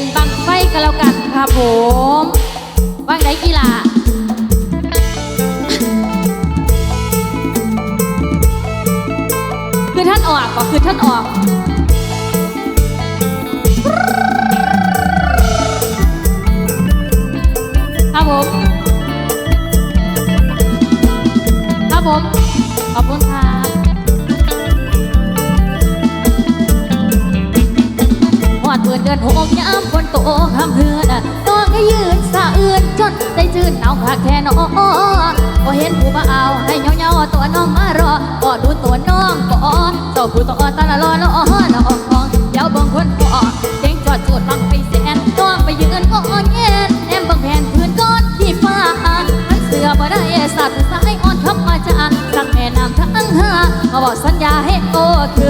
นบังไฟก็แล้วกันค่ะผมว่างไหนกีฬาคือท่านออกก็คือท่านออก อดเบื่อเดือนหกยามฝนตกคำเพื่อนต้องให้ยืนสะอื่นจนได้จืนหนาวขาแค่นอนก็เห็นผู้บ่าวให้เงาเงาตัวน้องมารอก็ดูตัวน้องก็เต่อผู้ต่องตาละรอละอ้อนละอ้องเดี๋ยวบางคนก็เจ๊งจอดจูดลังไปแสนต้องไปยืนก็อ่อเย็นแอมบังแผ่นพื้นก้อนที่ฟ้ามันเสื้อบ่ได้สัตว์สายอ่อนคำมาจาสักแม่นำทั้งห้ามาบอกสัญญาให้โอเค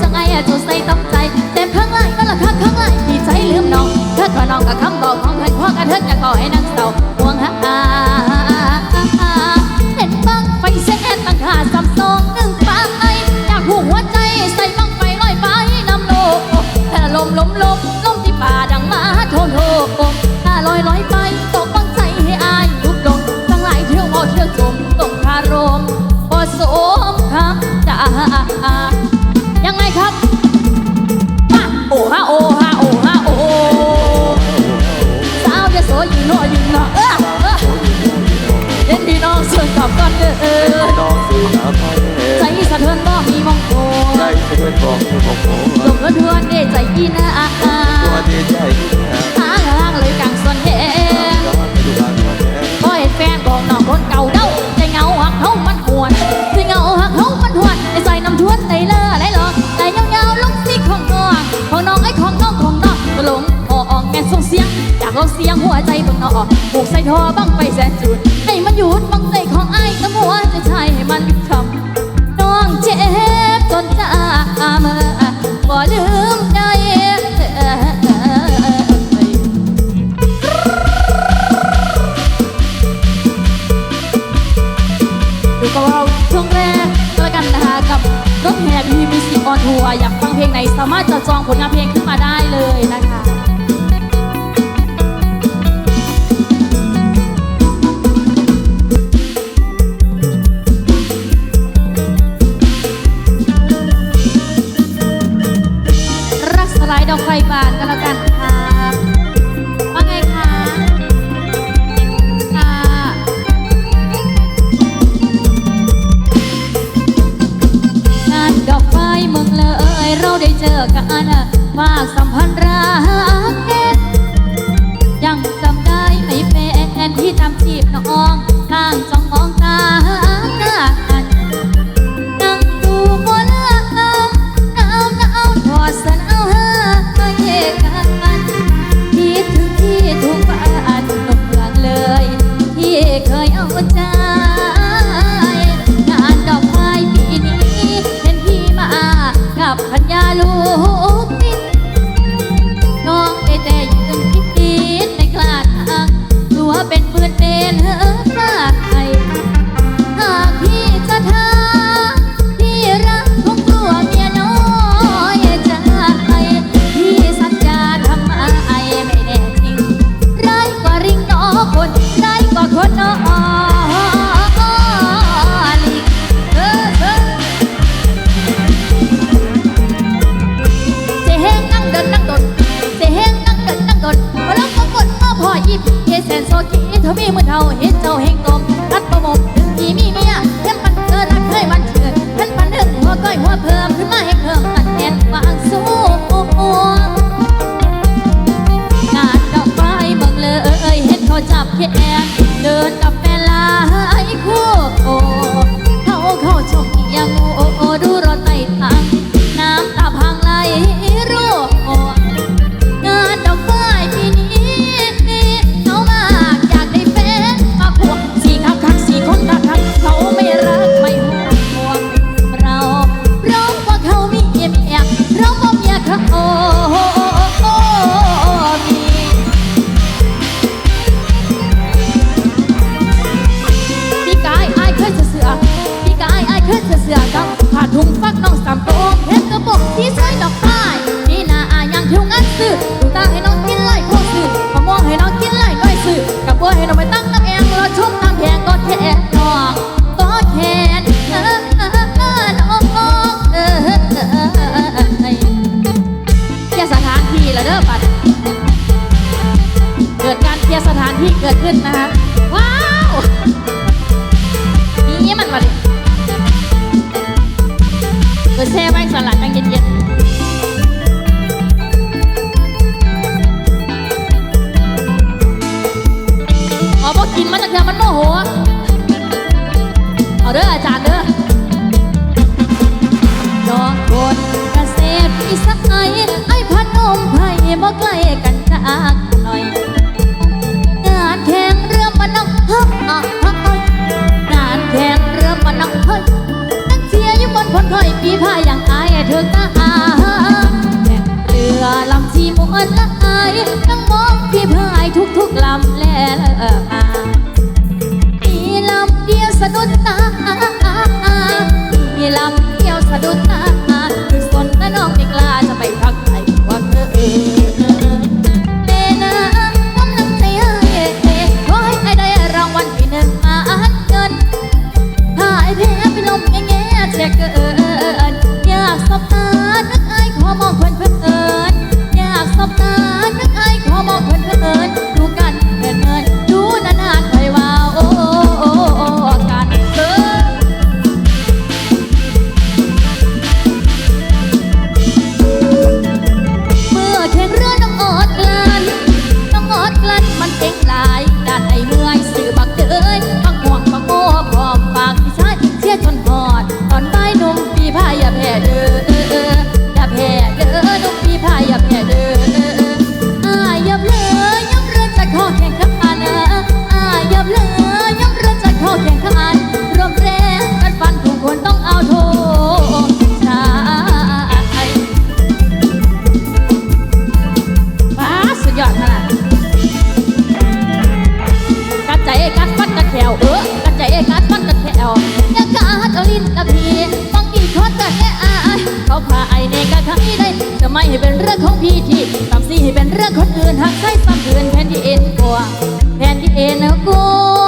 真爱也走散。 วนตอบก่อนเด้อน้องสิใครใจสะเทือนบ่มีมองโกใจสะเทือนบ่มีมองโกลงกระเทือนเด้ใจยีน่าตัวเด้ใจ ดูกับเราช่วงแรกก็แล้กันนะคะกับรถแห่พี่มิสิกออนทัวร์อยากฟังเพลงไหนสามารถจดจองผลงานเพลงขึ้นมาได้เลยนะคะ ราได้เจอกันมากสัมพันธ์รักเด็ยังจำได้ไม่เป็นที่ทำจีบน้องข้างสองมองตาึ้นนะคะ ว้าว นี่มันมาดิเออแช่ไว้สลัดตั้งเย็นๆเอาพวกกินมันจะเทือมันโมโห เอาเด้ออาจารย์เด้อดอกบนเกษตรซ็ษอีสักไอไอพัดนมไผ่บ่ใกล้กันจัก มีผ้าอย่างอายเธอตาอายเรือลำที่มวนละอายนั่งมองพี่พายทุกทุกลำแลมามีลำเดียวสะดุดตามีลำเดียวสะดุดตาคือสนแลน้องเด็ก องของพี่ที่ตามซีให้เป็นเรื่องคนอื่นหากใครซ้ำเดือนแทนที่เอ็นกลัวแทนที่เอ็นกลัว